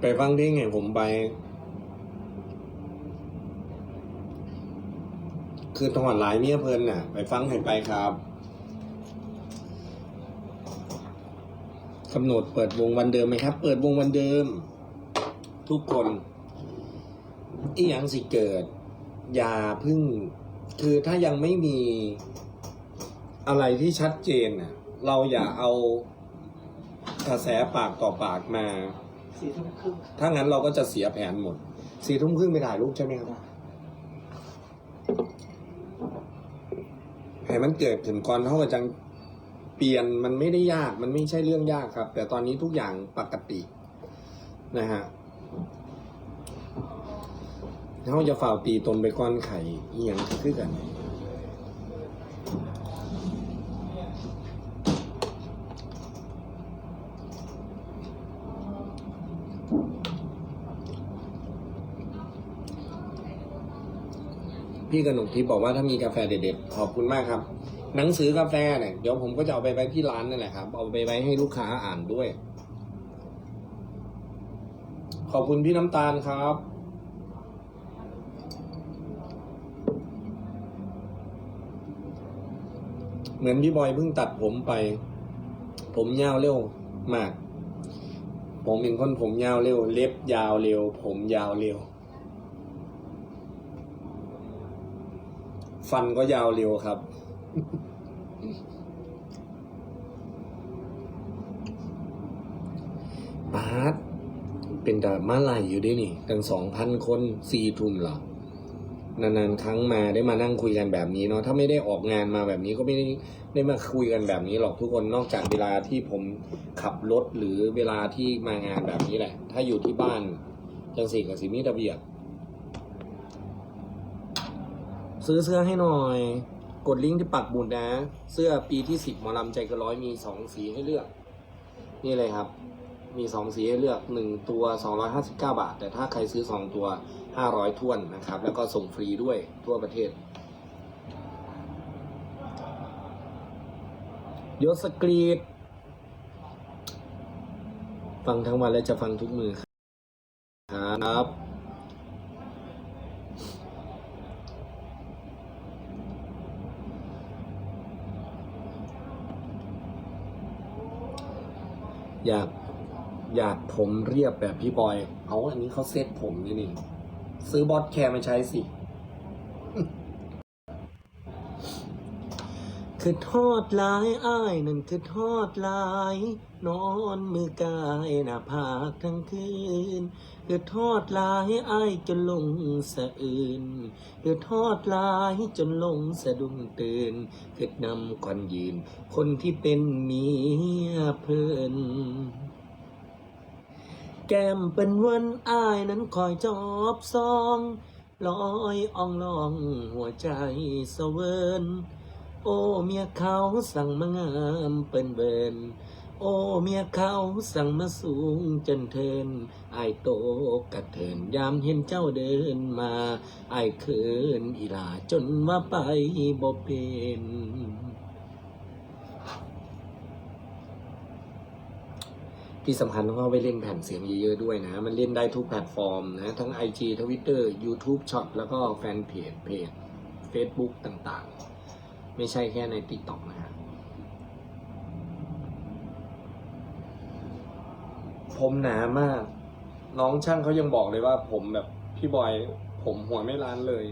ไปฟังเพลงไงผมไป คือตอนหลายเมียเพลินน่ะ ไปฟังให้ไปครับกำหนดเปิดวงวันเดิมไหมครับ เปิดวงวันเดิม ทุกคนอีหยังสิเกิด อย่าพึ่ง คือถ้ายังไม่มีอะไรที่ชัดเจนน่ะเราอย่าเอากระแสปากต่อปากมา สี่ทุ่มครึ่งถ้างั้นเราก็จะเสียแผนหมดสี่ทุ่มครึ่งไปถ่ายรูปใช่ไหมครับให้มันเกิดถึงก่อนเท่ากับจังเปลี่ยนมันไม่ได้ยากมันไม่ใช่เรื่องยากครับ แต่ตอนนี้ทุกอย่างปกตินะฮะเขาจะฝ่าตีตนไปก้อนไข่เอียงคือกัน พี่กนกทิพย์บอกว่าถ้ามีกาแฟเด็ดๆขอบคุณมากครับ หนังสือกาแฟเนี่ยเดี๋ยวผมก็จะเอาไปไว้ที่ร้านนั่นแหละครับ เอาไปไว้ให้ลูกค้าอ่านด้วย ขอบคุณพี่น้ำตาลครับเหมือนพี่บอยเพิ่งตัดผมไป ผมยาวเร็วมาก ผมเป็นคนผมยาวเร็ว เล็บยาวเร็ว ผมยาวเร็ว ฟันก็ยาวเร็วครับ ปาร์ตเป็นแต่มาลายอยู่ด้วยนี่ตั้งสองพันคนสี่ทุ่มเหรอนานๆครั้งมาได้มานั่งคุยกันแบบนี้เนาะถ้าไม่ได้ออกงานมาแบบนี้ก็ไม่ได้ได้มาคุยกันแบบนี้หรอกทุกคนนอกจากเวลาที่ผมขับรถหรือเวลาที่มางานแบบนี้แหละ ถ้าอยู่ที่บ้านจังสี่กับสิมีระเบียบ ซื้อเสื้อให้หน่อย กดลิงก์ที่ปักบุญนะ เสื้อปีที่สิบหมอลำใจเกนร้อยมีสองสีให้เลือก นี่เลยครับ มีสองสีให้เลือกหนึ่งตัวสองร้อยห้าสิบเก้าบาท แต่ถ้าใครซื้อสองตัวห้าร้อยท่วนนะครับ แล้วก็ส่งฟรีด้วยทั่วประเทศยศกรีดฟังทั้งวันและจะฟังทุกมือครับ อยากอยากผมเรียบแบบพี่บอย เอาอันนี้เขาเซตผมนี่นี่ ซื้อบอสแคร์มาใช้สิ คือทอดลายอ้ายนั่นคือทอดลาย นอนมือกายหน้าผากทั้งคืนคือทอดลายอ้ายจนลงสะอื่นคือทอดลายจนลงสะดุ้งตื่นคือนำก่อนยืน คนที่เป็นเมียเพิ่นแก้มเป็นวันอายนั้นคอยจอบซองลอยอ่องลองหัวใจเสเวิน โอ้เมียเขาสั่งมางามเป็นเบินโอ้เมียเขาสั่งมาสูงจนเทินอายโตกระเทินยามเห็นเจ้าเดินมาอายเขินอีลาจนว่าไปบ่เป็นที่สำคัญต้องเอาไปเล่นแผ่นเสียงเยอะๆด้วยนะ มันเล่นได้ทุกแพลตฟอร์มนะ ทั้ง IG Twitter YouTube Shop แล้วก็แฟนเพจเพจ Facebook ต่างๆ ไม่ใช่แค่ในติ๊กต็อกนะฮะผมหนามาก น้องช่างเขายังบอกเลยว่า ผมแบบพี่บอย ผมหัวไม่ล้านเลย